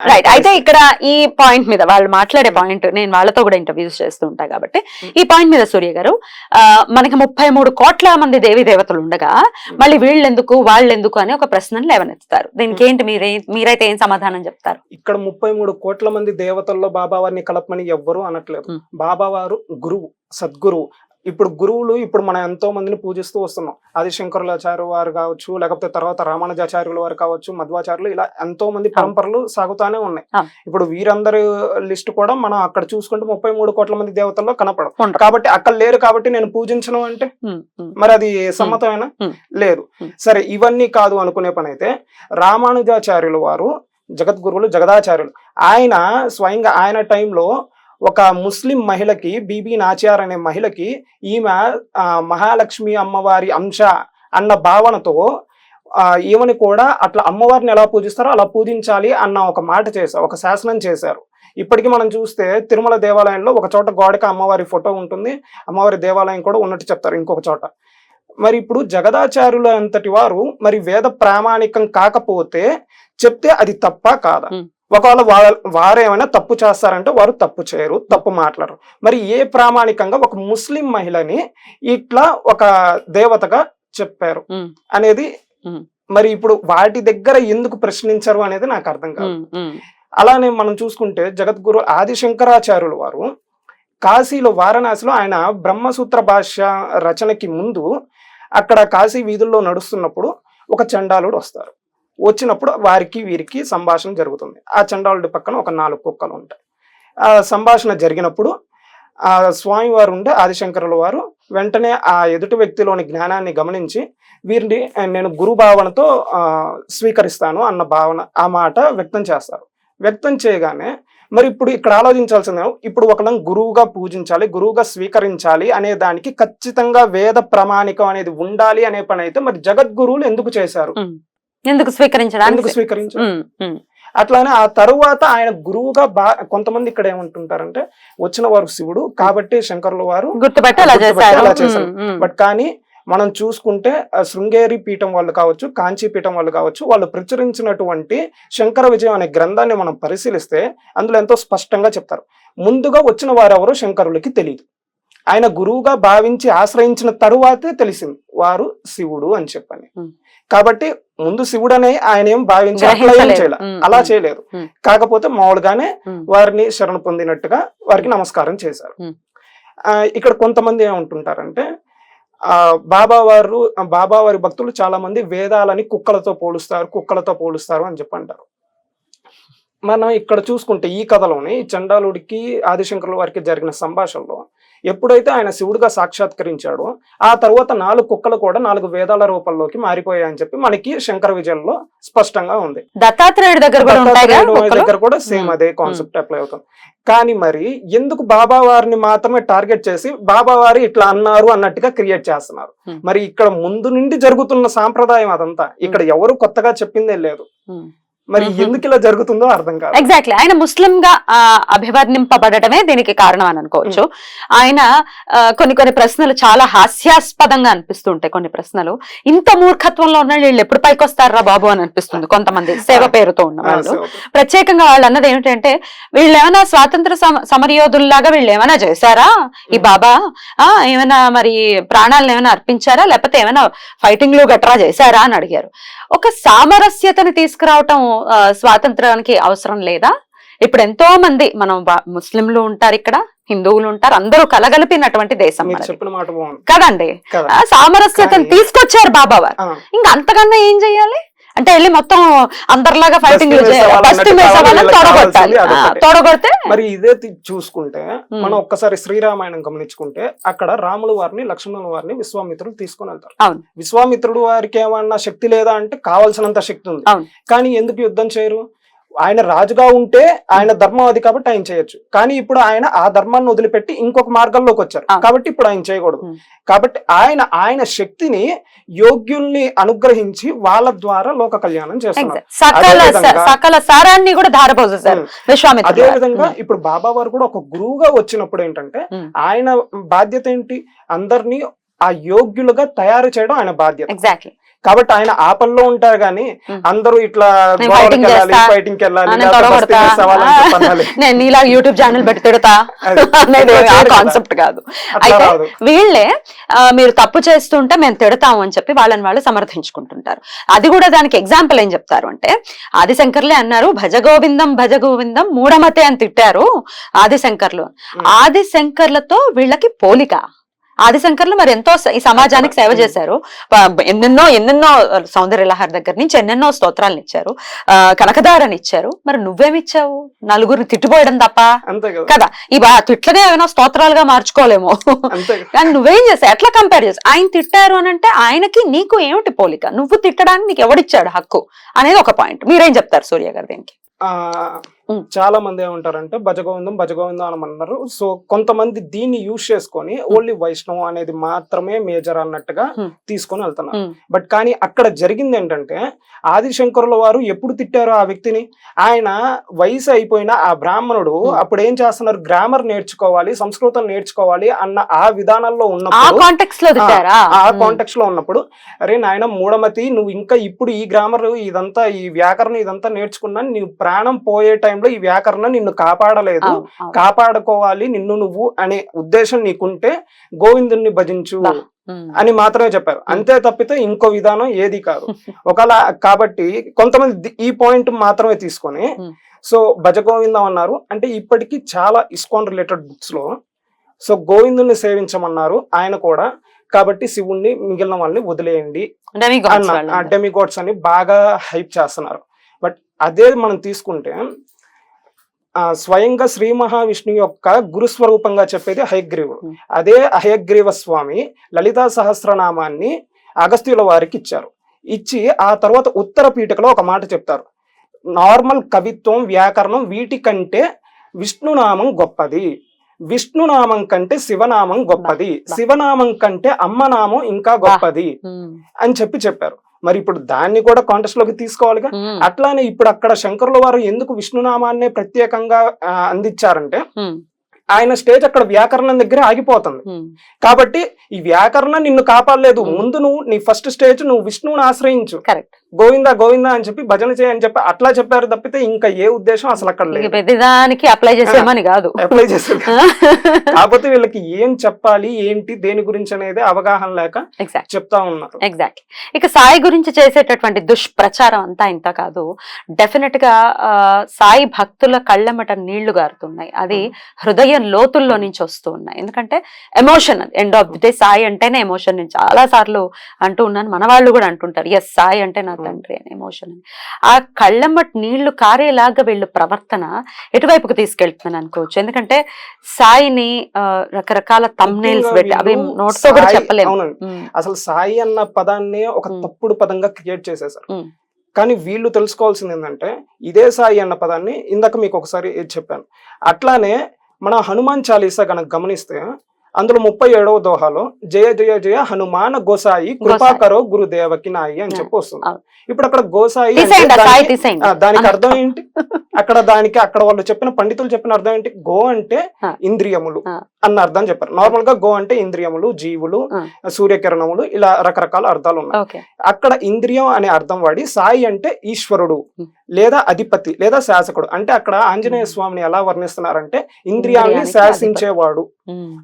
Right అయితే ఇక్కడ ఈ పాయింట్ మీద వాళ్ళు మాట్లాడే పాయింట్ నేను వాళ్ళతో కూడా ఇంటర్వ్యూస్ చేస్తూ ఉంటా కాబట్టి ఈ పాయింట్ మీద సూర్య గారు ఆ, మనకి ముప్పై మూడు కోట్ల మంది దేవి దేవతలు ఉండగా మళ్ళీ వీళ్ళెందుకు వాళ్ళెందుకు అని ఒక ప్రశ్నను లేవనెత్తుతారు. దీనికి ఏంటి మీరే మీరైతే ఏం సమాధానం చెప్తారు? ఇక్కడ ముప్పై మూడు కోట్ల మంది దేవతల్లో బాబావారిని కలపమని ఎవ్వరూ అనట్లేదు. బాబావారు గురువు సద్గురువు. ఇప్పుడు గురువులు ఇప్పుడు మనం ఎంతో మందిని పూజిస్తూ వస్తున్నాం ఆది శంకరులాచార్య వారు కావచ్చు లేకపోతే తర్వాత రామానుజాచార్యుల వారు కావచ్చు మధ్వాచార్యులు ఇలా ఎంతో మంది పరంపరలు సాగుతానే ఉన్నాయి. ఇప్పుడు వీరందరి లిస్ట్ కూడా మనం అక్కడ చూసుకుంటే ముప్పై మూడు కోట్ల మంది దేవతల్లో కనపడదు ఉండరు. కాబట్టి అక్కడ లేరు కాబట్టి నేను పూజించను అంటే మరి అది సమ్మతమేనా. లేదు. సరే ఇవన్నీ కాదు అనుకునే పని అయితే రామానుజాచార్యుల వారు జగద్గురువులు జగదాచార్యులు ఆయన స్వయంగా ఆయన టైంలో ఒక ముస్లిం మహిళకి బీబీ నాచార్ అనే మహిళకి ఈమె మహాలక్ష్మి అమ్మవారి అంశ అన్న భావనతో ఆ, ఈమెని కూడా అట్లా అమ్మవారిని ఎలా పూజిస్తారో అలా పూజించాలి అన్న ఒక మాట చేశారు ఒక శాసనం చేశారు. ఇప్పటికీ మనం చూస్తే తిరుమల దేవాలయంలో ఒక చోట గోడకి అమ్మవారి ఫోటో ఉంటుంది అమ్మవారి దేవాలయం కూడా ఉన్నట్టు చెప్తారు ఇంకొక చోట. మరి ఇప్పుడు జగదాచార్యుల అంతటి వారు మరి వేద ప్రామాణికం కాకపోతే చెప్తే అది తప్ప కాదా? ఒకవేళ వారేమైనా తప్పు చేస్తారంటే వారు తప్పు చేయరు తప్పు మాట్లాడరు. మరి ఏ ప్రామాణికంగా ఒక ముస్లిం మహిళని ఇట్లా ఒక దేవతగా చెప్పారు అనేది. మరి ఇప్పుడు వాటి దగ్గర ఎందుకు ప్రశ్నించరు అనేది నాకు అర్థం కాదు. అలానే మనం చూసుకుంటే జగద్గురు ఆదిశంకరాచార్యుల వారు కాశీలో వారణాసిలో ఆయన బ్రహ్మసూత్ర భాష్య రచనకి ముందు అక్కడ కాశీ వీధుల్లో నడుస్తున్నప్పుడు ఒక చండాలుడు వస్తారు. వచ్చినప్పుడు వారికి వీరికి సంభాషణ జరుగుతుంది. ఆ చండాలుడి పక్కన ఒక నాలుగు కుక్కలు ఉంటాయి. ఆ సంభాషణ జరిగినప్పుడు ఆ స్వామివారు ఉండే ఆదిశంకరుల వారు వెంటనే ఆ ఎదుటి వ్యక్తిలోని జ్ఞానాన్ని గమనించి వీరిని నేను గురు భావనతో స్వీకరిస్తాను అన్న భావన ఆ మాట వ్యక్తం చేస్తారు. వ్యక్తం చేయగానే మరి ఇప్పుడు ఇక్కడ ఆలోచించాల్సింది ఇప్పుడు ఒకళ్ళని గురువుగా పూజించాలి గురువుగా స్వీకరించాలి అనే దానికి ఖచ్చితంగా వేద ప్రామాణికం అనేది ఉండాలి అనే పని అయితే మరి జగద్గురువులు ఎందుకు చేశారు? ఎందుకు స్వీకరించడానికి ఉమ్, అట్లానే ఆ తరువాత ఆయన గురువుగా బా కొంతమంది ఇక్కడ ఏమంటుంటారంటే వచ్చిన వారు శివుడు కాబట్టి శంకరుల వారు గుర్తుపట్టి అలా చేశారు. బట్ కానీ మనం చూసుకుంటే శృంగేరి పీఠం వాళ్ళు కావచ్చు కాంచీ పీఠం వాళ్ళు కావచ్చు వాళ్ళు ప్రచురించినటువంటి శంకర విజయం అనే గ్రంథాన్ని మనం పరిశీలిస్తే అందులో ఎంతో స్పష్టంగా చెప్తారు. ముందుగా వచ్చిన వారెవరో శంకరులకి తెలియదు ఆయన గురువుగా భావించి ఆశ్రయించిన తరువాతే తెలిసింది వారు శివుడు అని చెప్పని. కాబట్టి ముందు శివుడనే ఆయన ఏం భావించి అట్లా ఏం గ్రహించలేదు. చేయలే Hmm, అలా. చేయలేదు. కాకపోతే మామూలుగానే. వారిని శరణ పొందినట్టుగా వారికి నమస్కారం చేశారు. ఆ, ఇక్కడ కొంతమంది ఏమంటుంటారంటే ఆ బాబా వారు బాబా వారి భక్తులు చాలా మంది వేదాలని కుక్కలతో పోలుస్తారు కుక్కలతో పోలుస్తారు అని చెప్పి అంటారు మనం ఇక్కడ చూసుకుంటే ఈ కథలోని చండాలుడికి ఆదిశంకరుల వారికి జరిగిన సంభాషణలో ఎప్పుడైతే ఆయన శివుడిగా సాక్షాత్కరించాడో ఆ తర్వాత నాలుగు కుక్కలు కూడా నాలుగు వేదాల రూపంలోకి మారిపోయాయని చెప్పి మనకి శంకర విజయంలో స్పష్టంగా ఉంది. దత్తాత్రేయుడి దగ్గర కూడా? దగ్గర కూడా సేమ్ అదే కాన్సెప్ట్ అప్లై అవుతుంది. కానీ మరి ఎందుకు బాబా వారిని మాత్రమే టార్గెట్ చేసి బాబా వారు ఇట్లా అన్నారు అన్నట్టుగా క్రియేట్ చేస్తున్నారు. మరి ఇక్కడ ముందు నుండి జరుగుతున్న సాంప్రదాయం అదంతా. ఇక్కడ ఎవరు కొత్తగా చెప్పిందే లేదు. మరి. ఎందుకు ఇలా జరుగుతుందో అర్థం కాదు. ఎగ్జాక్ట్లీ ఆయన ముస్లిం గా అభివర్ణింపబడటమే దీనికి కారణం అని అనుకోవచ్చు. ఆయన కొన్ని కొన్ని ప్రశ్నలు చాలా హాస్యాస్పదంగా అనిపిస్తుంటాయి కొన్ని ప్రశ్నలు. ఇంత మూర్ఖత్వంలో ఉన్న వీళ్ళు ఎప్పుడు పైకి వస్తారా బాబు అని అనిపిస్తుంది కొంతమంది సేవ పేరుతో ఉన్న వాళ్ళు. ప్రత్యేకంగా వాళ్ళు అన్నది ఏమిటంటే వీళ్ళు ఏమైనా స్వాతంత్ర సమ- సమరయోధుల్లాగా వీళ్ళు ఏమైనా చేశారా? ఈ బాబా ఆ ఏమైనా మరి ప్రాణాలను ఏమైనా అర్పించారా? లేకపోతే ఏమైనా ఫైటింగ్లు గట్రా చేశారా? అని అడిగారు. ఒక సామరస్యతని తీసుకురావటం స్వాతంత్రానికి అవసరం లేదా? ఇప్పుడు ఎంతో మంది మనం ముస్లింలు ఉంటారు ఇక్కడ హిందువులు ఉంటారు అందరూ కలగలిపినటువంటి దేశం కదండి? సామరస్యతను తీసుకొచ్చారు బాబా వారు ఇంకా అంతకన్నా ఏం చెయ్యాలి? అంటే వెళ్ళి మొత్తం అందరిలాగా ఫైటింగ్ ఫస్ట్ తొడగొట్టాలి. తొడగొడితే మరి ఇదే చూసుకుంటే. మనం ఒక్కసారి శ్రీరామాయణం గమనించుకుంటే అక్కడ రాముల వారిని లక్ష్మణుల వారిని విశ్వామిత్రుడు తీసుకొని వెళ్తారు. విశ్వామిత్రుడు వారికి ఏమన్నా శక్తి లేదా అంటే కావాల్సినంత శక్తి ఉంది. కానీ ఎందుకు యుద్ధం చేయరు ఆయన రాజుగా ఉంటే ఆయన ధర్మం అది కాబట్టి ఆయన చేయొచ్చు. కానీ ఇప్పుడు ఆయన ఆ ధర్మాన్ని వదిలిపెట్టి ఇంకొక మార్గంలోకి వచ్చారు. కాబట్టి ఇప్పుడు ఆయన చేయకూడదు. కాబట్టి ఆయన ఆయన శక్తిని యోగ్యుల్ని అనుగ్రహించి వాళ్ళ ద్వారా లోక కళ్యాణం చేస్తున్నారు. అదే విధంగా-. ఇప్పుడు బాబా వారు కూడా ఒక గురువుగా వచ్చినప్పుడు ఏంటంటే. ఆయన బాధ్యత ఏంటి? అందరినీ ఆ యోగ్యులుగా తయారు చేయడం ఆయన బాధ్యత. ఎగ్జాక్ట్లీ కాబట్టి ఆయన ఆ పనిలో ఉంటారు కానీ. అందరూ ఇట్లా నేను వెళ్ళాలి. ఫైటింగ్ వెళ్ళాలి నీలా యూట్యూబ్ ఛానల్ పెట్టి తిడతా. అనేది. కాన్సెప్ట్ కాదు అయితే. వీళ్ళే మీరు తప్పు చేస్తుంటే మేము తిడతాము అని చెప్పి వాళ్ళని వాళ్ళు సమర్థించుకుంటుంటారు అది కూడా దానికి ఎగ్జాంపుల్ ఏం చెప్తారు అంటే ఆదిశంకర్లే అన్నారు భజ గోవిందం భజ గోవిందం మూఢమతే అని తిట్టారు ఆదిశంకర్లు. ఆదిశంకర్లతో వీళ్ళకి పోలిక ఆదిశంకర్లు మరి ఎంతో ఈ సమాజానికి సేవ. చేశారు. ఎన్నెన్నో ఎన్నెన్నో సౌందర్య లహరి దగ్గర నుంచి ఎన్నెన్నో స్తోత్రాలను ఇచ్చారు. ఆ, కనకదారని ఇచ్చారు. మరి నువ్వేమిచ్చావు నలుగురిని తిట్టిపోయడం తప్ప? కదా. బా తిట్లనే ఏమైనా స్తోత్రాలుగా మార్చుకోలేమో. కానీ నువ్వేం చేసావు ఎట్లా కంపేర్ చేసావు ఆయన తిట్టారు అని అంటే ఆయనకి నీకు ఏమిటి పోలిక? నువ్వు తిట్టడానికి నీకు ఎవడిచ్చాడు హక్కు? అనేది ఒక పాయింట్ మీరేం చెప్తారు సూర్య గారు దీనికి. చాలా మంది ఏమంటారంటే భజగోవిందం భజగోవిందం అని అన్నారు. సో కొంతమంది దీన్ని యూజ్ చేసుకొని ఓన్లీ వైష్ణవం అనేది మాత్రమే మేజర్ అన్నట్టుగా. తీసుకొని వెళ్తున్నారు. బట్ కానీ అక్కడ జరిగింది ఏంటంటే ఆదిశంకరుల వారు ఎప్పుడు తిట్టారు ఆ వ్యక్తిని? ఆయన వయసు అయిపోయిన ఆ బ్రాహ్మణుడు. అప్పుడు ఏం చేస్తున్నారు? గ్రామర్ నేర్చుకోవాలి సంస్కృతం నేర్చుకోవాలి అన్న ఆ విధానంలో ఆ ఉన్నప్పుడు ఆ కాంటెక్స్లో ఉన్నప్పుడు అరే నాయన మూఢమతి నువ్వు ఇంకా ఇప్పుడు ఈ గ్రామర్ ఇదంతా ఈ వ్యాకరణం ఇదంతా నేర్చుకున్నా నీ ప్రాణం పోయే టైంలో ఈ వ్యాకరణం నిన్ను కాపాడలేదు. కాపాడుకోవాలి నిన్ను నువ్వు అనే ఉద్దేశం నీకుంటే గోవిందుణ్ణి భజించు అని మాత్రమే చెప్పారు. అంతే తప్పితే ఇంకో విధానం ఏది కాదు. ఒకలా కాబట్టి కొంతమంది ఈ పాయింట్ మాత్రమే తీసుకొని. సో భజ గోవిందం అన్నారు. అంటే ఇప్పటికీ చాలా ఇస్కాన్ రిలేటెడ్ బుక్స్లో సో గోవిందుని సేవించమన్నారు ఆయన కూడా. కాబట్టి శివుణ్ణి మిగిలిన వాళ్ళని వదిలేయండి. డెమిగోడ్స్ అని బాగా హైప్ చేస్తున్నారు. బట్ అదే మనం తీసుకుంటే ఆ స్వయంగా శ్రీ మహావిష్ణువు యొక్క గురుస్వరూపంగా చెప్పేది హయగ్రీవుడు. అదే హయగ్రీవ స్వామి లలితా సహస్రనామాన్ని అగస్త్యుల వారికి ఇచ్చారు. ఇచ్చి ఆ తర్వాత ఉత్తర పీఠకలో ఒక మాట చెప్తారు. నార్మల్ కవిత్వం వ్యాకరణం వీటికంటే విష్ణునామం గొప్పది. విష్ణునామం కంటే శివనామం గొప్పది. శివనామం కంటే అమ్మనామం ఇంకా గొప్పది అని చెప్పి చెప్పారు. మరి ఇప్పుడు దాన్ని కూడా కాంటెస్ట్లోకి తీసుకోవాలిగా? అట్లానే ఇప్పుడు అక్కడ శంకరుల వారు ఎందుకు విష్ణునామాన్నే ప్రత్యేకంగా అందించారంటే ఆయన స్టేజ్ అక్కడ వ్యాకరణం దగ్గర ఆగిపోతుంది. కాబట్టి ఈ వ్యాకరణం నిన్ను కాపాడలేదు. ముందు నువ్వు నీ ఫస్ట్ స్టేజ్ నువ్వు విష్ణువుని ఆశ్రయించు. కరెక్ట్ గోవిందా గోవిందా అని చెప్పి భజన చేయని చెప్పి అట్లా చెప్పారు తప్పితే ఇంకా ఏ ఉద్దేశం అసలు అక్కడ లేదు. ప్రతిదానికి అప్లై చేసేమని కాదు. అప్లై చేశారు కాకపోతే వీళ్ళకి ఏం చెప్పాలి ఏంటి దేని గురించి అనేది అవగాహన లేక ఎగ్జాక్ట్ చెప్తా ఉన్నారు. ఎగ్జాక్ట్లీ ఇక సాయి గురించి చేసేటటువంటి దుష్ప్రచారం అంతా ఇంత కాదు. డెఫినెట్గా సాయి భక్తుల కళ్ళమట నీళ్ళు గారుతున్నాయి. అది హృదయం లోతుల్లో నుంచి వస్తూ ఉన్నాయి. ఎందుకంటే emotion end of the day Sai అంటేనే ఎమోషన్ నేను చాలా సార్లు అంటూ ఉన్నాను. మన వాళ్ళు కూడా అంటుంటారు ఎస్ సాయి అంటే నా తండ్రి అని ఎమోషన్ అని. ఆ కళ్ళమ్మటి నీళ్ళు కారేలాగా వీళ్ళు ప్రవర్తన ఎటువైపుకు తీసుకెళ్తుందని అనుకోవచ్చు. ఎందుకంటే సాయిని రకరకాల తమ్నేల్స్ పెట్టి అవి నోట్తో కూడా చెప్పలేము అసలు సాయి అన్న పదాన్ని ఒక. తప్పుడు పదంగా క్రియేట్ చేసేసారు. కానీ వీళ్ళు తెలుసుకోవాల్సింది ఏంటంటే ఇదే సాయి అన్న పదాన్ని ఇందాక మీకు ఒకసారి చెప్పాను. అట్లానే మన హనుమాన్ చాలీసా కనుక గమనిస్తే అందులో ముప్పై ఏడవ దోహాలో జయ జయ జయ హనుమాన్ గోసాయి కృపాకరో గురుదేవకి నాయి అని చెప్పి వస్తుంది. ఇప్పుడు అక్కడ గోసాయి దానికి- అర్థం ఏంటి? అక్కడ దానికి అక్కడ వాళ్ళు చెప్పిన పండితులు చెప్పిన అర్థం ఏంటి? గో అంటే. ఇంద్రియములు. అన్న అర్థం చెప్పారు నార్మల్గా గో అంటే ఇంద్రియములు జీవులు. సూర్యకిరణములు ఇలా రకరకాల అర్థాలు ఉన్నాయి అక్కడ ఇంద్రియం అనే అర్థం వాడి సాయి అంటే ఈశ్వరుడు. లేదా అధిపతి లేదా శాసకుడు అంటే అక్కడ ఆంజనేయ. స్వామిని ఎలా వర్ణిస్తున్నారంటే ఇంద్రియాల్ని ఇంద్రియానికి శాసించేవాడు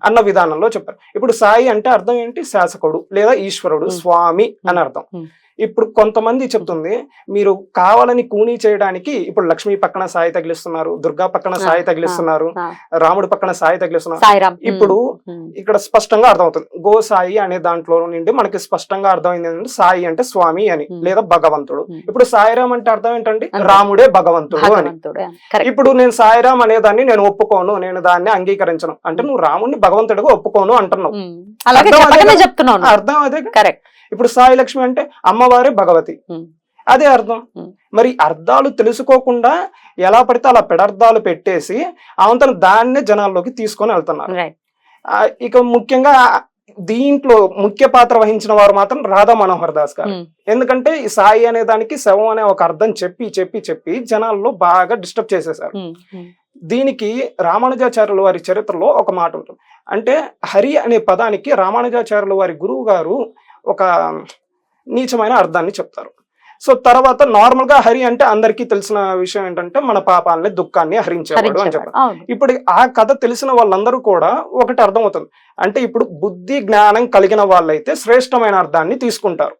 అన్న విధానంలో చెప్పారు ఇప్పుడు సాయి అంటే అర్థం ఏంటి శాసకుడు లేదా ఈశ్వరుడు. స్వామి అని అర్థం. ఇప్పుడు కొంతమంది చెప్తుంది మీరు కావాలని కూనీ చేయడానికి ఇప్పుడు లక్ష్మి పక్కన సాయి తగిలిస్తున్నారు దుర్గా పక్కన సాయి తగిలిస్తున్నారు రాముడి పక్కన సాయి తగిలిస్తున్నారు. ఇప్పుడు ఇక్కడ స్పష్టంగా అర్థమవుతుంది. గో సాయి అనే దాంట్లో నుండి మనకి స్పష్టంగా అర్థమైంది ఏంటంటే సాయి అంటే స్వామి అని. లేదా భగవంతుడు. ఇప్పుడు సాయిరామ్ అంటే అర్థం ఏంటంటే. రాముడే భగవంతుడు అని. ఇప్పుడు నేను సాయిరామ్ అనే దాన్ని నేను ఒప్పుకోను నేను దాన్ని అంగీకరించను. అంటే నువ్వు రాముడిని భగవంతుడిగా ఒప్పుకోను అంటున్నావు. అర్థం అదే. కరెక్ట్ ఇప్పుడు సాయి లక్ష్మి అంటే అమ్మవారే భగవతి. అదే అర్థం. మరి అర్థాలు తెలుసుకోకుండా ఎలా పడితే అలా పెడర్థాలు పెట్టేసి అవంతను దాన్నే జనాల్లోకి తీసుకొని వెళ్తున్నారు. ఇక ముఖ్యంగా దీంట్లో ముఖ్య పాత్ర వహించిన వారు మాత్రం రాధా మనోహర్ దాస్ గారు. ఎందుకంటే ఈ సాయి అనే దానికి శవం అనే ఒక అర్థం చెప్పి చెప్పి చెప్పి జనాల్లో బాగా డిస్టర్బ్ చేసేసారు దీనికి రామానుజాచార్యుల వారి చరిత్రలో ఒక మాట ఉంటుంది. అంటే హరి అనే పదానికి రామానుజాచార్యుల వారి గురువు గారు ఒక నీచమైన అర్థాన్ని చెప్తారు. సో తర్వాత నార్మల్గా హరి అంటే అందరికీ తెలిసిన విషయం ఏంటంటే మన పాపాలని దుఃఖాన్ని హరించేవాడు అని. చెప్పారు. ఇప్పుడు ఆ కథ తెలిసిన వాళ్ళందరూ కూడా ఒకటి అర్థమవుతుంది. అంటే ఇప్పుడు బుద్ధి జ్ఞానం కలిగిన వాళ్ళైతే శ్రేష్టమైన అర్థాన్ని తీసుకుంటారు.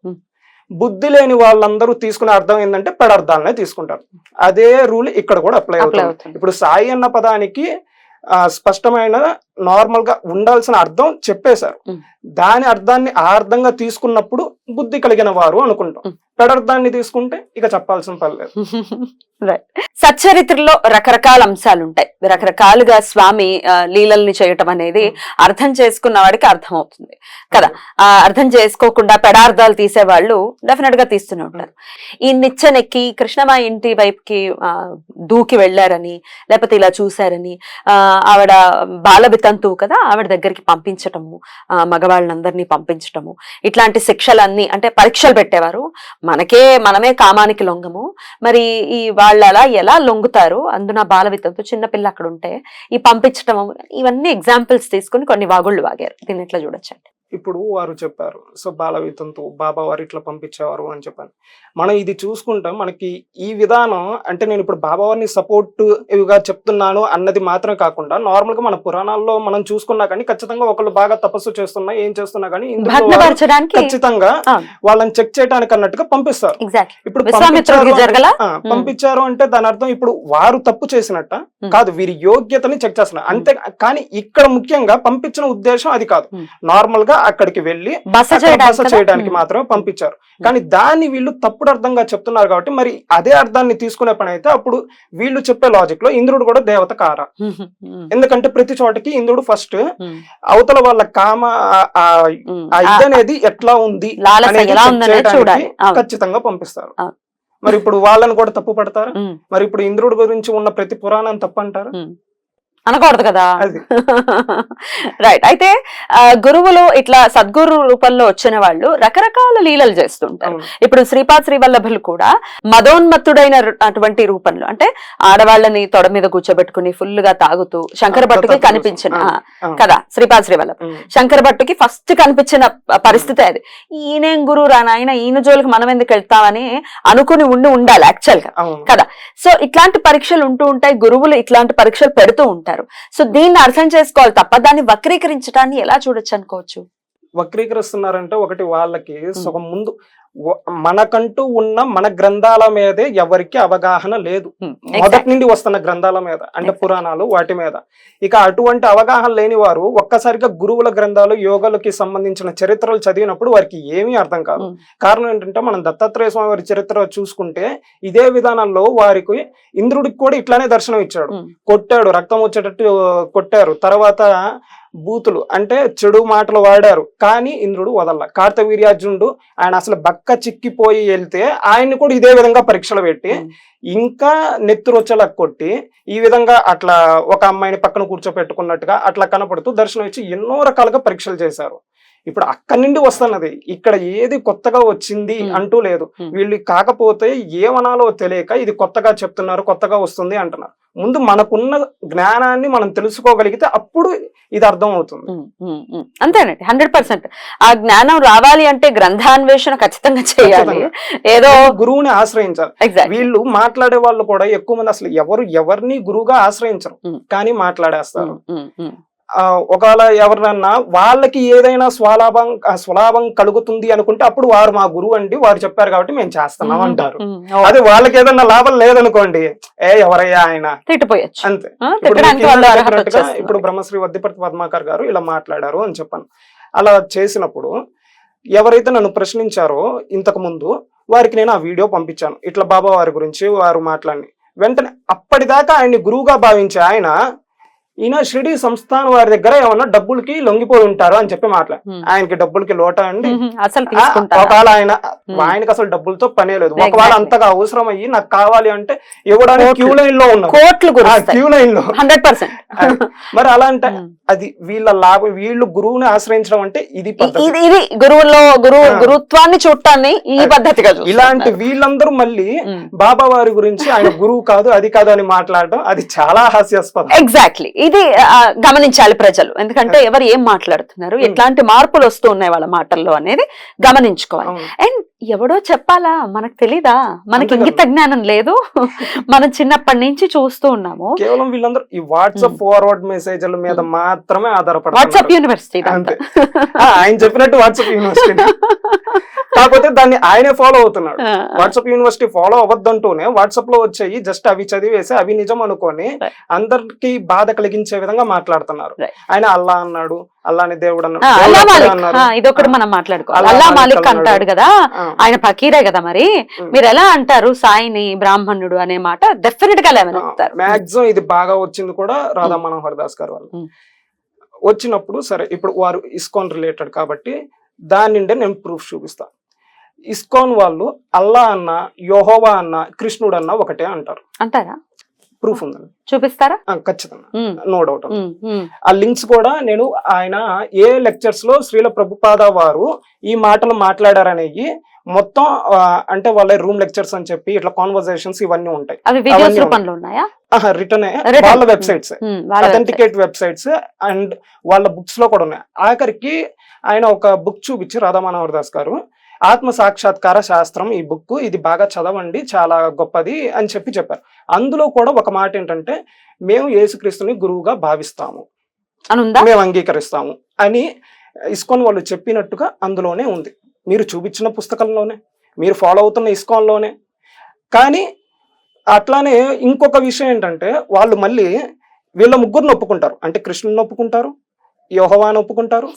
బుద్ధి లేని వాళ్ళందరూ తీసుకునే అర్థం ఏంటంటే పెడర్థాలనే తీసుకుంటారు. అదే రూల్ ఇక్కడ కూడా అప్లై అవుతుంది. అవుతుంది. ఇప్పుడు సాయి అన్న పదానికి స్పష్టమైన నార్మల్గా ఉండాల్సిన అర్థం చెప్పేశారు. దాని అర్థాన్ని ఆ అర్థంగా తీసుకున్నప్పుడు బుద్ధి కలిగిన వారు అనుకుంటాం. పెడర్థాన్ని తీసుకుంటే ఇక చెప్పాల్సిన పని లేదు రైట్ సచ్చరిత్రలో రకరకాల అంశాలు ఉంటాయి రకరకాలుగా స్వామి లీలల్ని చేయటం అనేది అర్థం చేసుకున్న వాడికి అర్థం అవుతుంది కదా? ఆ అర్థం చేసుకోకుండా పెడార్థాలు తీసేవాళ్ళు డెఫినెట్గా తీస్తూనే ఉంటారు. ఈ నిచ్చెనెక్కి కృష్ణమా ఇంటి వైపుకి దూకి వెళ్ళారని లేకపోతే ఇలా చూశారని ఆ, ఆవిడ బాలవితంతువు కదా ఆవిడ దగ్గరికి పంపించటము ఆ, మగవాళ్ళందరినీ పంపించటము ఇట్లాంటి శిక్షలన్నీ అంటే పరీక్షలు పెట్టేవారు. మనకే మనమే కామానికి లొంగము. మరి ఈ వాళ్ళ అలా ఎలా లొంగుతారు. అందున బాలవితంతో చిన్నపిల్ల అక్కడ ఉంటే ఈ పంపించడం ఇవన్నీ ఎగ్జాంపుల్స్ తీసుకుని కొన్ని వాగుళ్ళు వాగారు. దీన్ని ఎట్లా చూడొచ్చండి ఇప్పుడు వారు చెప్పారు. సో బాలవితంతో బాబా వారు ఇట్లా పంపించేవారు అని చెప్పాను. మనం ఇది చూసుకుంటాం. మనకి ఈ విధానం అంటే నేను ఇప్పుడు బాబా వారిని సపోర్ట్ ఇవిగా చెప్తున్నాను అన్నది మాత్రమే కాకుండా నార్మల్గా మన పురాణాల్లో మనం చూసుకున్నా కానీ ఖచ్చితంగా ఒకళ్ళు బాగా తపస్సు చేస్తున్నా ఏం చేస్తున్నా కానీ ఖచ్చితంగా వాళ్ళని చెక్ చేయడానికి అన్నట్టుగా పంపిస్తారు. ఇప్పుడు పంపించారు అంటే దాని అర్థం ఇప్పుడు వారు తప్పు చేసినట్ట. కాదు వీరి యోగ్యతని చెక్ చేస్తున్నారు. అంతే కానీ ఇక్కడ ముఖ్యంగా పంపించిన ఉద్దేశం అది కాదు. నార్మల్గా అక్కడికి వెళ్ళి బస చేయడానికి మాత్రమే పంపించారు. కానీ దాన్ని వీళ్ళు తప్పుడు అర్థంగా చెప్తున్నారు కాబట్టి మరి అదే అర్థాన్ని తీసుకునే పని అయితే అప్పుడు వీళ్ళు చెప్పే లాజిక్లో ఇంద్రుడు కూడా దేవత కారా? ఎందుకంటే ప్రతి చోటకి ఇంద్రుడు ఫస్ట్ అవతల వాళ్ళ కామ ఇది అనేది ఎట్లా ఉంది. ఖచ్చితంగా పంపిస్తారు. మరి ఇప్పుడు వాళ్ళని కూడా తప్పు పడతారా? మరి ఇప్పుడు ఇంద్రుడి గురించి ఉన్న ప్రతి పురాణం తప్పు అంటారా. అనకూడదు కదా? రైట్ అయితే గురువులు ఇట్లా సద్గురు రూపంలో వచ్చిన వాళ్ళు రకరకాల లీలలు చేస్తుంటారు. ఇప్పుడు శ్రీపాద్ శ్రీవల్లభులు కూడా మదోన్మత్తుడైన అటువంటి రూపంలో అంటే ఆడవాళ్ళని తొడ మీద కూర్చోబెట్టుకుని ఫుల్గా తాగుతూ శంకర భట్టుకి కనిపించిన. కదా శ్రీపాద్ శ్రీవల్లభ. శంకర భట్టుకి ఫస్ట్ కనిపించిన పరిస్థితి అది. ఈయనేం గురువు రా నాయన ఈయన జోలికి మనం ఎందుకు వెళ్తామని అనుకుని ఉండి ఉండాలి యాక్చువల్గా. కదా. సో ఇట్లాంటి పరీక్షలు ఉంటూ ఉంటాయి గురువులు ఇట్లాంటి పరీక్షలు పెడుతూ ఉంటారు. సో దీన్ని అర్థం చేసుకోవాలి తప్ప దాన్ని వక్రీకరించడాన్ని ఎలా చూడొచ్చు అనుకోవచ్చు? వక్రీకరిస్తున్నారంటే ఒకటి వాళ్ళకి సగం ముందు మనకంటూ ఉన్న మన గ్రంథాల మీదే ఎవరికి అవగాహన లేదు. మొదటి నుండి వస్తున్న గ్రంథాల మీద అంటే. పురాణాలు వాటి మీద. ఇక అటువంటి అవగాహన లేని వారు ఒక్కసారిగా గురువుల గ్రంథాలు యోగాలకి సంబంధించిన చరిత్రలు చదివినప్పుడు వారికి ఏమీ అర్థం కాదు. Mm. కారణం ఏంటంటే మనం దత్తాత్రేయ స్వామి వారి చరిత్ర చూసుకుంటే ఇదే విధానంలో వారికి ఇంద్రుడికి కూడా ఇట్లానే దర్శనం ఇచ్చాడు. Mm. కొట్టాడు రక్తం వచ్చేటట్టు కొట్టారు. తర్వాత బూతులు అంటే చెడు మాటలు వాడారు. కానీ ఇంద్రుడు వదల్ల. కార్తవీర్యార్జునుడు ఆయన అసలు బక్క చిక్కిపోయి వెళ్తే ఆయన్ని కూడా ఇదే విధంగా పరీక్షలు పెట్టి. ఇంకా నెత్తురొచ్చేలా కొట్టి ఈ విధంగా అట్లా ఒక అమ్మాయిని పక్కన కూర్చోపెట్టుకున్నట్టుగా అట్లా కనపడుతూ దర్శనం ఇచ్చి ఎన్నో రకాలుగా పరీక్షలు చేశారు ఇప్పుడు అక్కడి నుండి వస్తున్నది. ఇక్కడ ఏది కొత్తగా వచ్చింది. అంటూ లేదు. వీళ్ళు కాకపోతే ఏమనాలో తెలియక ఇది కొత్తగా చెప్తున్నారు కొత్తగా వస్తుంది అంటున్నారు. ముందు మనకున్న జ్ఞానాన్ని మనం తెలుసుకోగలిగితే అప్పుడు ఇది అర్థం అవుతుంది. అంతేనండి. Hundred percent. ఆ జ్ఞానం రావాలి అంటే గ్రంథాన్వేషణ ఖచ్చితంగా చేయాలి. ఏదో గురువుని ఆశ్రయించాలి. వీళ్ళు మాట్లాడే వాళ్ళు కూడా ఎక్కువ మంది అసలు ఎవరు ఎవరిని గురువుగా ఆశ్రయించరు. కానీ మాట్లాడేస్తారు. ఒకవేళ ఎవరినన్నా వాళ్ళకి ఏదైనా స్వలాభం స్వలాభం కలుగుతుంది అనుకుంటే అప్పుడు వారు మా గురువు అండి వారు చెప్పారు కాబట్టి మేము చేస్తున్నాం అంటారు. అదే వాళ్ళకి ఏదైనా లాభం లేదనుకోండి ఏ ఎవరయ్యా ఆయన? తిట్టిపోయచ్చు. అంతే. ఇప్పుడు బ్రహ్మశ్రీ వద్దిపర్తి పద్మాకర్ గారు ఇలా మాట్లాడారు అని చెప్పాను. అలా చేసినప్పుడు ఎవరైతే నన్ను ప్రశ్నించారో ఇంతకు ముందు వారికి నేను ఆ వీడియో పంపించాను. ఇట్లా బాబా వారి గురించి వారు మాట్లాడి వెంటనే అప్పటిదాకా ఆయన్ని గురువుగా భావించే ఆయన ఈయన షిరిడి సంస్థాన వారి దగ్గర ఏమన్నా డబ్బులకి లొంగిపోయి ఉంటారు అని చెప్పి మాట్లాడు ఉమ్. ఆయనకి డబ్బులకి లోట అండి. అసలు ఒకవేళ ఆయన. ఆయనకి అసలు డబ్బులతో పనే లేదు. ఒకవేళ అంతగా అవసరం అయ్యి నాకు కావాలి అంటే ఇవ్వడానికి. క్యూ లైన్లో ఉన్నారు క్యూ లైన్లో హండ్రెడ్ పర్సెంట్. మరి అలా అంటే అది వీళ్ళ లాభం వీళ్ళు గురువుని ఆశ్రయించడం అంటే ఇది ఇది ఇది గురువుల్లో గురువు. గురుత్వాన్ని చూడటాన్ని ఈ పద్ధతిగా ఇలాంటి వీళ్ళందరూ మళ్ళీ బాబా వారి గురించి ఆయన గురువు కాదు అది కాదు అని మాట్లాడడం అది చాలా హాస్యాస్పదం. ఎగ్జాక్ట్లీ ఇది గమనించాలి ప్రజలు. ఎందుకంటే ఎవరు ఏం మాట్లాడుతున్నారు. ఎట్లాంటి మార్పులు వస్తూ ఉన్నాయి వాళ్ళ మాటల్లో అనేది గమనించుకోవాలి. అండ్ ఎవడో చెప్పాలా? మనకు తెలీదా? మనకి. ఇంగిత జ్ఞానం లేదు. మనం చిన్నప్పటి నుంచి చూస్తూ ఉన్నాము. కేవలం వీళ్ళందరూ ఈ వాట్సాప్ ఫార్వర్డ్ మెసేజ్ల మీద. మాత్రమే వాట్సాప్ ఆధారపడతారు యూనివర్సిటీ అంతే. ఆయన చెప్పినట్టు వాట్సాప్ యూనివర్సిటీ కాకపోతే దాన్ని ఆయనే ఫాలో అవుతున్నాడు. వాట్సాప్ యూనివర్సిటీ ఫాలో అవ్వద్దంటూనే వాట్సాప్లో వచ్చాయి జస్ట్ అవి చదివేసి అవి నిజం అనుకొని. అందరికి బాధ కలిగించే విధంగా మాట్లాడుతున్నారు. ఆయన అల్లా అన్నాడు అల్లాని దేవుడు అన్నాడు ఇదొకటి మనం మాట్లాడుకోవాలి. అల్లా మాలిక్. అంటాడు కదా ఆయన ఫకీరే కదా మరి. మీరు ఎలా అంటారు సాయిని బ్రాహ్మణుడు అనే మాట? డెఫినెట్గా మాక్సిమం ఇది బాగా వచ్చింది కూడా రాధా మనోహర్ దాస్ గారు వాళ్ళు. వచ్చినప్పుడు సరే ఇప్పుడు వారు ఇస్కాన్ రిలేటెడ్ కాబట్టి దాని నుండే నేను ప్రూఫ్ చూపిస్తా. ఇస్కాన్ వాళ్ళు అల్లా అన్న యోహోవా అన్న కృష్ణుడు అన్న ఒకటే అంటారు. అంటారా? ప్రూఫ్ ఉందండి చూపిస్తారా? ఖచ్చితంగా. No doubt. ఆ లింక్స్ కూడా నేను ఆయన ఏ లెక్చర్స్లో శ్రీల ప్రభుపాద వారు ఈ మాటలు మాట్లాడారనేవి మొత్తం అంటే వాళ్ళ రూమ్ లెక్చర్స్ అని చెప్పి ఇట్లా కాన్వర్సేషన్స్ ఇవన్నీ ఉంటాయి. రిటర్న్. వాళ్ళ వెబ్సైట్స్. అథెంటికేట్ వెబ్సైట్స్ అండ్ వాళ్ళ బుక్స్లో కూడా ఉన్నాయి. ఆఖరికి ఆయన ఒక బుక్ చూపించి రాధా మనోహర్ దాస్ గారు ఆత్మ సాక్షాత్కార శాస్త్రం ఈ బుక్ ఇది బాగా చదవండి చాలా గొప్పది అని చెప్పి చెప్పారు. అందులో కూడా ఒక మాట ఏంటంటే మేము యేసుక్రీస్తుని గురువుగా భావిస్తాము. అని ఉందా మేము అంగీకరిస్తాము అని ఇస్కాన్ వాళ్ళు చెప్పినట్టుగా అందులోనే ఉంది. మీరు చూపించిన పుస్తకంలోనే మీరు ఫాలో అవుతున్న ఇస్కాన్లోనే. కానీ అట్లానే ఇంకొక విషయం ఏంటంటే వాళ్ళు మళ్ళీ వీళ్ళ ముగ్గురిని ఒప్పుకుంటారు. అంటే కృష్ణుని ఒప్పుకుంటారు యోహవాని ఒప్పుకుంటారు.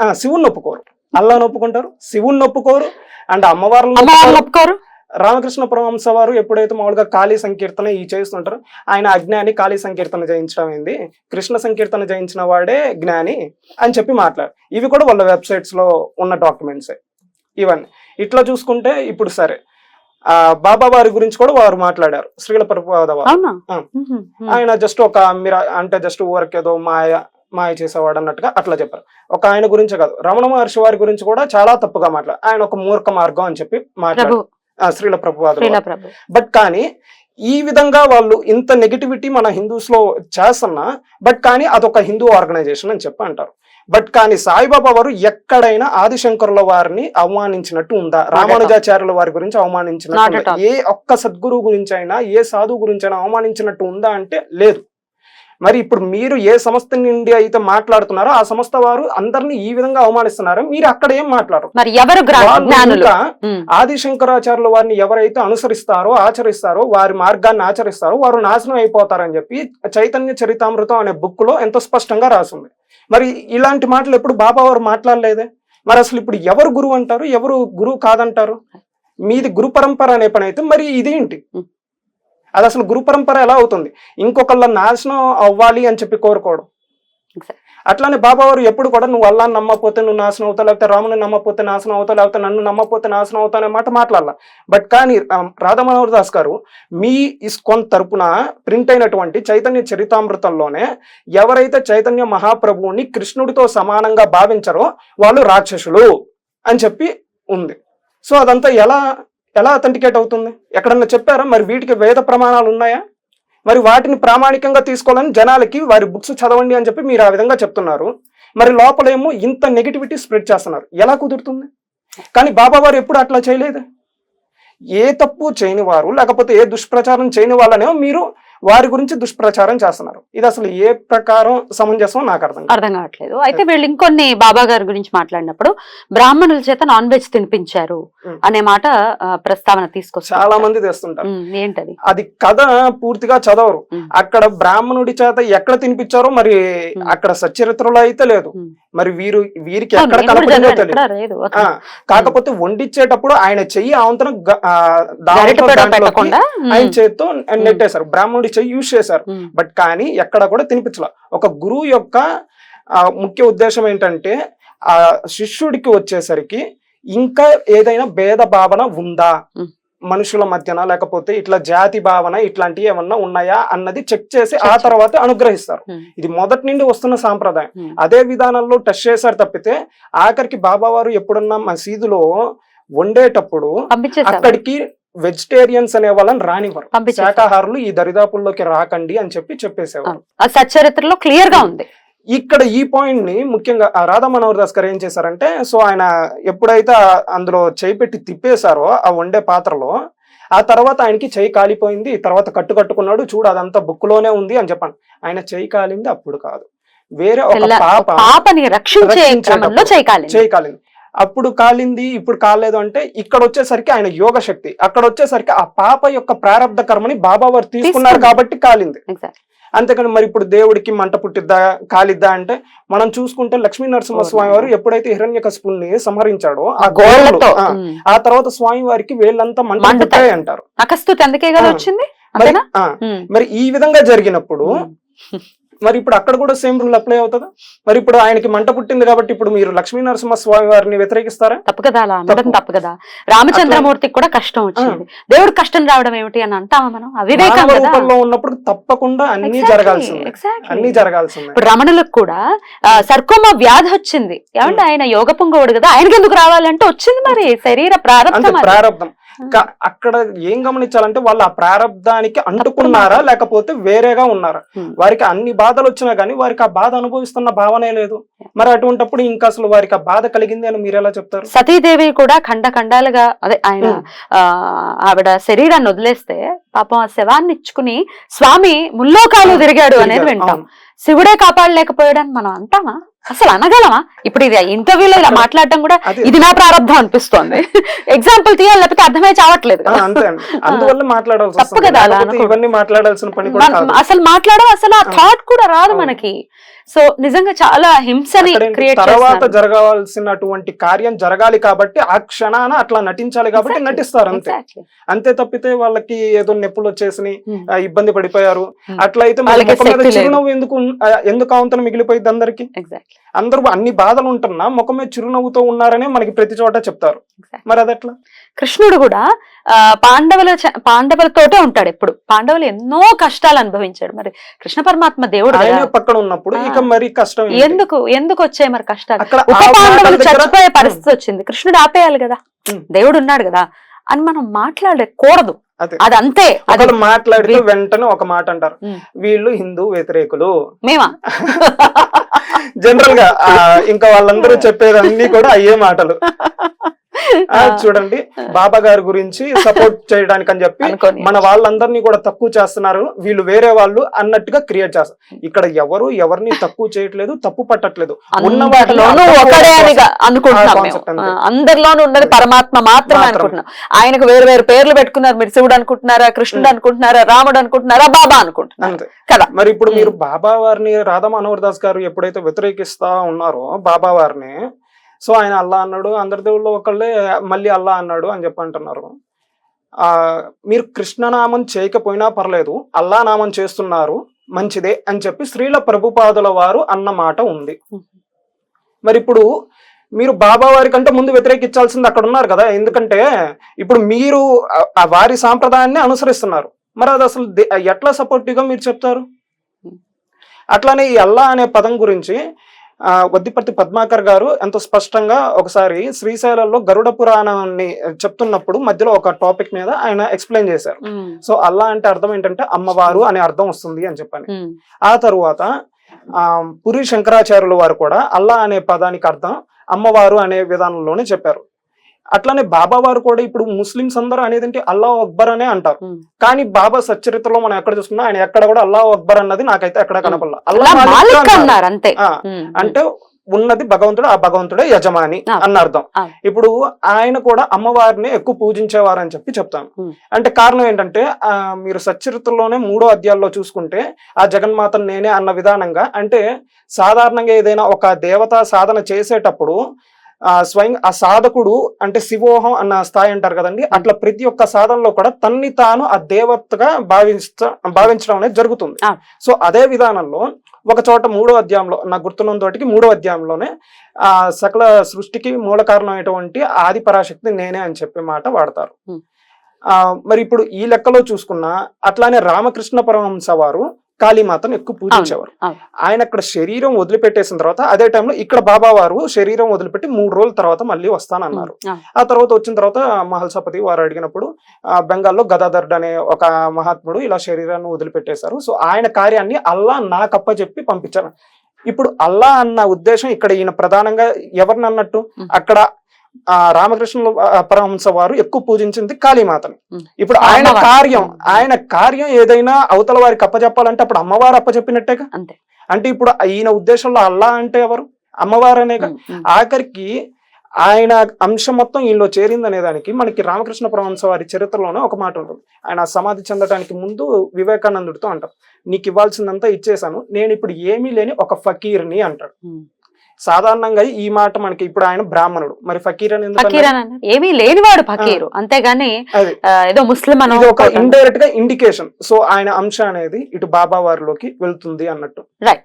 ఆ శివుణ్ణి ఒప్పుకోరు. అల్లాని ఒప్పుకుంటారు శివుణ్ణి ఒప్పుకోరు అండ్ ఒప్పుకోరు. ఒప్పుకోరు. రామకృష్ణ పరమహంస వారు ఎప్పుడైతే మామూలుగా కాళీ సంకీర్తన ఈ చేస్తుంటారో ఆయన అజ్ఞాని కాళీ సంకీర్తన జయించడం ఏంది? కృష్ణ సంకీర్తన జయించిన వాడే జ్ఞాని అని చెప్పి మాట్లాడు. ఇవి కూడా వాళ్ళ వెబ్సైట్స్లో ఉన్న డాక్యుమెంట్స్. ఇవన్నీ. ఇట్లా చూసుకుంటే ఇప్పుడు సరే ఆ బాబా వారి గురించి కూడా వారు మాట్లాడారు శ్రీల ప్రభుపాద. ఆయన జస్ట్ ఒక మీరు అంటే జస్ట్ ఊరికేదో మాయ మాయ చేసేవాడు అన్నట్టుగా అట్లా చెప్పారు. ఒక ఆయన గురించే కాదు రమణ మహర్షి వారి గురించి కూడా చాలా తప్పుగా మాట్లాడు ఆయన ఒక మూర్ఖ మార్గం అని చెప్పి మాట్లాడు శ్రీల ప్రభు. బట్ కానీ ఈ విధంగా వాళ్ళు ఇంత నెగిటివిటీ మన హిందూస్లో చేస్తున్నా బట్ కానీ అదొక హిందూ ఆర్గనైజేషన్ అని చెప్పి అంటారు. బట్ కానీ సాయిబాబా వారు ఎక్కడైనా ఆదిశంకరుల వారిని అవమానించినట్టు ఉందా? రామానుజాచార్యుల వారి గురించి అవమానించినట్టు. ఏ ఒక్క సద్గురువు గురించి అయినా ఏ సాధువు గురించి అయినా అవమానించినట్టు ఉందా అంటే లేదు. మరి ఇప్పుడు మీరు ఏ సంస్థ నుండి అయితే మాట్లాడుతున్నారో ఆ సంస్థ వారు అందరినీ ఈ విధంగా అవమానిస్తున్నారు. మీరు అక్కడ ఏం మాట్లాడరు? మరి ఎవరు ఉమ్, ఆదిశంకరాచార్యుల వారిని ఎవరైతే అనుసరిస్తారో ఆచరిస్తారో వారి మార్గాన్ని ఆచరిస్తారో వారు నాశనం అయిపోతారని చెప్పి చైతన్య చరితామృతం అనే బుక్లో ఎంతో స్పష్టంగా రాసింది. మరి ఇలాంటి మాటలు ఎప్పుడు బాబా వారు మాట్లాడలేదే? మరి అసలు ఇప్పుడు ఎవరు గురువు అంటారు? ఎవరు గురువు కాదంటారు? మీది గురు పరంపర అనే పని అయితే మరి ఇదేంటి. అది అసలు గురు పరంపర ఎలా అవుతుంది? ఇంకొకళ్ళ నాశనం అవ్వాలి అని చెప్పి కోరుకోవడం. అట్లానే బాబా వారు ఎప్పుడు కూడా నువ్వు అల్లాని నమ్మపోతే నువ్వు నాశనం అవుతావు లేకపోతే రాముని నమ్మపోతే నాశనం అవుతావు లేకపోతే నన్ను నమ్మపోతే నాశనం అవుతావు అనే మాట మాట్లాడాల. బట్ కానీ రాధామనోహర్ దాస్ గారు మీ ఇస్కాన్ తరపున ప్రింట్ అయినటువంటి చైతన్య చరితామృతంలోనే ఎవరైతే చైతన్య మహాప్రభువుని కృష్ణుడితో సమానంగా భావించరో వాళ్ళు రాక్షసులు అని చెప్పి ఉంది. సో అదంతా ఎలా ఎలా అథెంటికేట్ అవుతుంది? ఎక్కడన్నా చెప్పారా? మరి వీటికి వేద ప్రమాణాలు ఉన్నాయా? మరి వాటిని ప్రామాణికంగా తీసుకోవాలని జనాలకి వారి బుక్స్ చదవండి అని చెప్పి మీరు ఆ విధంగా చెప్తున్నారు. మరి లోపలేమో ఇంత నెగిటివిటీ స్ప్రెడ్ చేస్తున్నారు. ఎలా కుదురుతుంది? కానీ బాబా వారు ఎప్పుడు అట్లా చేయలేదు? ఏ తప్పు చేయని వారు లేకపోతే ఏ దుష్ప్రచారం చేయని వాళ్ళనేమో మీరు వారి గురించి దుష్ప్రచారం చేస్తున్నారు ఇది అసలు ఏ ప్రకారం సమంజసం నాకు అర్థం. అర్థం కావట్లేదు అయితే వీళ్ళు ఇంకొన్ని బాబా గారి గురించి మాట్లాడినప్పుడు బ్రాహ్మణుల చేత నాన్ వెజ్ తినిపించారు. అనే మాట ప్రస్తావన తీసుకొస్తారు చాలా మంది తెస్తుంటారు ఏంటది అది కథ పూర్తిగా చదవరు. అక్కడ బ్రాహ్మణుడి చేత ఎక్కడ తినిపించారో మరి. అక్కడ సచరిత్రలో అయితే లేదు. మరి వీరు వీరికి ఎక్కడ చదివాను, తెలియదు కాకపోతే వండిచ్చేటప్పుడు ఆయన చెయ్యి ఉమ్, ఆయన చేత్తో నెట్టేశారు. బ్రాహ్మణుడి చెయ్యి యూజ్ చేశారు. బట్ కానీ ఎక్కడ కూడా తినిపించలే. ఒక గురువు యొక్క ముఖ్య ఉద్దేశం ఏంటంటే ఆ శిష్యుడికి వచ్చేసరికి ఇంకా ఏదైనా భేద భావన ఉందా. మనుషుల మధ్యన లేకపోతే ఇట్లా జాతి భావన ఇట్లాంటివి ఏమన్నా ఉన్నాయా అన్నది చెక్ చేసి ఆ తర్వాత అనుగ్రహిస్తారు. ఇది మొదటి నుండి వస్తున్న సాంప్రదాయం. అదే విధానంలో టెస్ట్ చేశారు తప్పితే ఆఖరికి బాబా వారు ఎప్పుడన్నా మసీదులో వండేటప్పుడు అక్కడికి వెజిటేరియన్స్ అనే వాళ్ళని రానివ్వరు. శాకాహారులు ఈ దరిదాపుల్లోకి రాకండి అని చెప్పి చెప్పేసేవారు. ఆ సచ్చరిత్రలో క్లియర్గా ఉంది. ఇక్కడ ఈ పాయింట్ని ముఖ్యంగా రాధా మనోహర్ దాస్ గారు ఏం చేశారంటే సో ఆయన ఎప్పుడైతే అందులో చేయి పెట్టి తిప్పేశారో ఆ వండే పాత్రలో ఆ తర్వాత ఆయనకి చేయి కాలిపోయింది తర్వాత కట్టు కట్టుకున్నాడు చూడు అదంతా బుక్లోనే ఉంది అని చెప్పాను. ఆయన చేయి కాలింది అప్పుడు కాదు. వేరే ఒక పాప పాపని రక్షించే క్రమంలో చేయి కాలింది. అప్పుడు కాలింది ఇప్పుడు కాలేదు అంటే ఇక్కడ వచ్చేసరికి ఆయన యోగ శక్తి. అక్కడ వచ్చేసరికి ఆ పాప యొక్క ప్రారంధ కర్మని బాబా వారు తీసుకున్నారు. కాబట్టి కాలింది. అంతేకాని మరి ఇప్పుడు దేవుడికి మంట పుట్టిద్దా కాలిద్దా అంటే మనం చూసుకుంటే లక్ష్మీ నరసింహస్వామి వారు ఎప్పుడైతే హిరణ్య కశిపుల్ని సంహరించాడో ఆ గోళ్ళతో, ఆ, తర్వాత స్వామి వారికి వేళ్ళంతా మంట. పుట్టాయి అంటారు అందుకే కదా. వచ్చింది మరి ఈ విధంగా జరిగినప్పుడు. మరి ఇప్పుడు అక్కడ కూడా సేమ్ రూల్ అప్లై అవుతుందా? మరి ఇప్పుడు ఆయనకి మంట పుట్టింది కాబట్టి ఇప్పుడు మీరు లక్ష్మీ నరసింహ స్వామి వారిని వ్యతిరేకిస్తారా? తప్పు కదా అలా అనడం తప్పు. కదా. రామచంద్రమూర్తికి కూడా కష్టం వచ్చింది. దేవుడు కష్టం రావడం ఏమిటి అని అంటామా మనం? అవివేకం రూపంలో ఉన్నప్పుడు తప్పకుండా అన్ని జరగాల్సిందే. exactly. అన్ని జరగాల్సిందే. ఇప్పుడు రమణులకు కూడా సర్కోమ వ్యాధి వచ్చింది. ఏమంటే ఆయన యోగ పుంగవుడు కదా ఆయనకి ఎందుకు రావాలంటే వచ్చింది మరి. శరీర ప్రారంభం కా- అక్కడ ఏం గమనించాలంటే వాళ్ళు ఆ ప్రారంధానికి అంటుకున్నారా లేకపోతే వేరేగా ఉన్నారా. వారికి అన్ని బాధలు వచ్చినా గానీ వారికి ఆ బాధ అనుభవిస్తున్న భావనే లేదు. మరి అటువంటప్పుడు ఇంకా అసలు వారికి ఆ బాధ కలిగింది అని మీరు ఎలా చెప్తారు? సతీదేవి కూడా ఖండ ఖండాలుగా అదే ఆయన ఆవిడ శరీరాన్ని వదిలేస్తే పాపం ఆ శవాన్ని ఇచ్చుకుని స్వామి ముల్లోకాలు తిరిగాడు అనేది వింటాం. శివుడే కాపాడలేకపోయాడని మనం అంటామా? అసలు అనగలమా? ఇప్పుడు ఇది ఇంటర్వ్యూలో ఇలా మాట్లాడటం కూడా. ఇది నా ప్రారంభం అనిపిస్తోంది. ఎగ్జాంపుల్ తీయాలి లేకపోతే అర్థమై చావట్లేదు అందువల్ల మాట్లాడాల్సి తప్పు వస్తుంది. కదా అలా లేకపోతే అనకూడదు. ఇవన్నీ మాట్లాడాల్సిన పని అసలు మాట్లాడడం అసలు ఆ. థాట్ కూడా రాదు. మనకి. సో నిజంగా చాలా హింసని క్రియేట్ తర్వాత జరగాల్సినటువంటి కార్యం జరగాలి కాబట్టి ఆ క్షణాన అట్లా నటించాలి కాబట్టి నటిస్తారు అంతే. అంతే తప్పితే వాళ్ళకి ఏదో నొప్పులు వచ్చేసి ఆ, ఇబ్బంది పడిపోయారు. Hmm. అట్లయితే. చిరునవ్వు ఎందుకు ఎందుకు అవంతన మిగిలిపోయింది అందరికి? ఎగ్జాక్ట్లీ అందరూ అన్ని బాధలు ఉంటున్నా ముఖం మీద చిరునవ్వుతో ఉన్నారనే మనకి ప్రతి చోట చెప్తారు. మరి అదెట్లా కృష్ణుడు కూడా ఆ, పాండవుల పాండవులతోటే ఉంటాడు ఎప్పుడు. పాండవులు ఎన్నో కష్టాలు అనుభవించాడు. మరి కృష్ణ పరమాత్మ దేవుడు ఆయన పక్కన ఉన్నప్పుడు. ఇక మరి కష్టం? ఎందుకు ఎందుకు వచ్చాయి మరి కష్టాలు? పాండవులు చచ్చిపోయే పరిస్థితి వచ్చింది. కృష్ణుడు ఆపేయాలి కదా. దేవుడు ఉన్నాడు కదా. అని మనం మాట్లాడకూడదు అదే. అంతే అది మాట్లాడితే వెంటనే ఒక మాట అంటారు. వీళ్ళు హిందూ వ్యతిరేకులు. మేమా? జనరల్గా ఇంకా వాళ్ళందరూ చెప్పేది అన్ని కూడా అయ్యే మాటలు. చూడండి బాబా గారి గురించి సపోర్ట్ చేయడానికి అని చెప్పి మన వాళ్ళందరినీ కూడా తక్కువ చేస్తున్నారు. వీళ్ళు వేరే వాళ్ళు అన్నట్టుగా క్రియేట్ చేస్తారు ఇక్కడ ఎవరు ఎవరిని తక్కువ చేయట్లేదు తప్పు పట్టట్లేదు. ఉన్న వాటిలో అందరిలోనూ అర్థం ఒకడే అని అనుకుంటున్నాం అందరిలోనూ ఉన్నది పరమాత్మ మాత్రమే. అనుకుంటున్నాం. ఆయనకు వేరు వేరు పేర్లు పెట్టుకున్నారు. మీరు శివుడు అనుకుంటున్నారా కృష్ణుడు అనుకుంటున్నారా రాముడు అనుకుంటున్నారా బాబా అనుకుంటున్నారు? కదా. మరి ఇప్పుడు. మీరు బాబా వారిని రాధా మనోహర్ దాస్ గారు ఎప్పుడైతే వ్యతిరేకిస్తా ఉన్నారో బాబా వారిని సో ఆయన అల్లా అన్నాడు అందరి దేవుళ్ళు ఒకళ్ళే మళ్ళీ అల్లా అన్నాడు అని చెప్పి అంటున్నారు. మీరు కృష్ణనామం చేయకపోయినా పర్లేదు అల్లా నామం చేస్తున్నారు మంచిదే అని చెప్పి స్త్రీల ప్రభుపాదుల వారు అన్న మాట ఉంది. మరి ఇప్పుడు మీరు బాబా వారి కంటే ముందు వ్యతిరేకించాల్సింది అక్కడ ఉన్నారు కదా ఎందుకంటే ఇప్పుడు మీరు వారి సాంప్రదాయాన్ని అనుసరిస్తున్నారు. మరి అది అసలు ఎట్లా సపోర్టివ్గా మీరు చెప్తారు? అట్లానే ఈ అల్లా అనే పదం గురించి వద్దిపర్తి పద్మాకర్ గారు ఎంతో స్పష్టంగా ఒకసారి శ్రీశైలంలో గరుడ పురాణాన్ని చెప్తున్నప్పుడు మధ్యలో ఒక టాపిక్ మీద ఆయన ఎక్స్ప్లెయిన్ చేశారు. సో అల్లా అంటే అర్థం ఏంటంటే అమ్మవారు అనే అర్థం వస్తుంది అని చెప్పని. ఆ తరువాత ఆ పురి శంకరాచార్యుల వారు కూడా అల్లా అనే పదానికి అర్థం అమ్మవారు అనే విధానంలోనే చెప్పారు. అట్లానే బాబా వారు కూడా ఇప్పుడు ముస్లిమ్స్ అందరూ అనేది ఏంటి అల్లా అక్బర్ అనే అంటారు. కానీ బాబా సచ్చరిత్రలో మనం ఎక్కడ చూసుకున్నా ఆయన ఎక్కడ కూడా అల్లా అక్బర్ అన్నది నాకైతే ఎక్కడ కనపడలా అలా అల్లా అంతే అంటే ఉన్నది భగవంతుడు ఆ భగవంతుడే యజమాని. అన్న అర్థం. ఇప్పుడు ఆయన కూడా అమ్మవారిని ఎక్కువ పూజించేవారు అని చెప్పి చెప్తాను. అంటే కారణం ఏంటంటే ఆ మీరు సచ్చరిత్రలోనే మూడో అధ్యాయంలో చూసుకుంటే ఆ జగన్మాతను నేనే అన్న విధానంగా అంటే సాధారణంగా ఏదైనా ఒక దేవతా సాధన చేసేటప్పుడు స్వయం ఆ సాధకుడు అంటే శివోహం అన్న స్థాయి అంటారు కదండి అట్లా ప్రతి ఒక్క సాధనలో కూడా తన్ని తాను ఆ దేవతగా భావించ భావించడం అనేది జరుగుతుంది. సో అదే విధానంలో ఒక చోట మూడో అధ్యాయంలో నాకు గుర్తున్న తోటికి మూడో అధ్యాయంలోనే ఆ సకల సృష్టికి మూల కారణమైనటువంటి ఆది పరాశక్తి నేనే అని చెప్పే మాట వాడతారు. ఆ మరి ఇప్పుడు ఈ లెక్కలో చూసుకున్నా అట్లానే రామకృష్ణ పరమహంస వారు కాళీమాతను ఎక్కువ పూజించేవారు. ఆయన అక్కడ శరీరం వదిలిపెట్టేసిన తర్వాత అదే టైంలో ఇక్కడ బాబా వారు శరీరం వదిలిపెట్టి మూడు రోజుల తర్వాత మళ్ళీ వస్తానన్నారు. ఆ తర్వాత వచ్చిన తర్వాత మహల్సపతి వారు అడిగినప్పుడు బెంగాల్లో గదాధర్డ్ అనే ఒక మహాత్ముడు ఇలా శరీరాన్ని వదిలిపెట్టేశారు సో ఆయన కార్యాన్ని అల్లా నాకప్ప చెప్పి పంపించారు ఇప్పుడు అల్లా అన్న ఉద్దేశం ఇక్కడ ఈయన ప్రధానంగా ఎవరిని అన్నట్టు ఉం. అక్కడ ఆ రామకృష్ణ పరమహంస వారు ఎక్కువ పూజించింది కాళీమాతని. ఇప్పుడు ఆయన అమ్మవారు. కార్యం. ఆయన కార్యం ఏదైనా అవతల వారికి అప్పచెప్పాలంటే అప్పుడు అమ్మవారు అప్పచెప్పినట్టేగా అంతే అంటే ఇప్పుడు ఈయన ఉద్దేశంలో అల్లా అంటే ఎవరు అమ్మవారనేగా ఉమ్, ఉమ్. ఆఖరికి ఆయన అంశం మొత్తం ఈయనలో చేరింది అనే దానికి మనకి రామకృష్ణ పరమహంస వారి చరిత్రలోనే ఒక మాట ఉంటుంది ఆయన సమాధి చెందడానికి ముందు వివేకానందుడితో అంటారు నీకు ఇవ్వాల్సిందంతా ఇచ్చేసాను నేను ఇప్పుడు ఏమీ లేని ఒక ఫకీర్ని అంటాడు. సాధారణంగా ఈ మాట మనకి ఇప్పుడు ఆయన బ్రాహ్మణుడు. మరి ఫకీర్ అని ఫకీర్. ఏమీ లేనివాడు ఫకీరు. అంతేగాని ఏదో ముస్లిం అనో ఒక ఇండైరెక్ట్గా ఇండికేషన్ సో ఆయన అంశ అనేది ఇటు బాబా వారిలోకి వెళ్తుంది అన్నట్టు. రైట్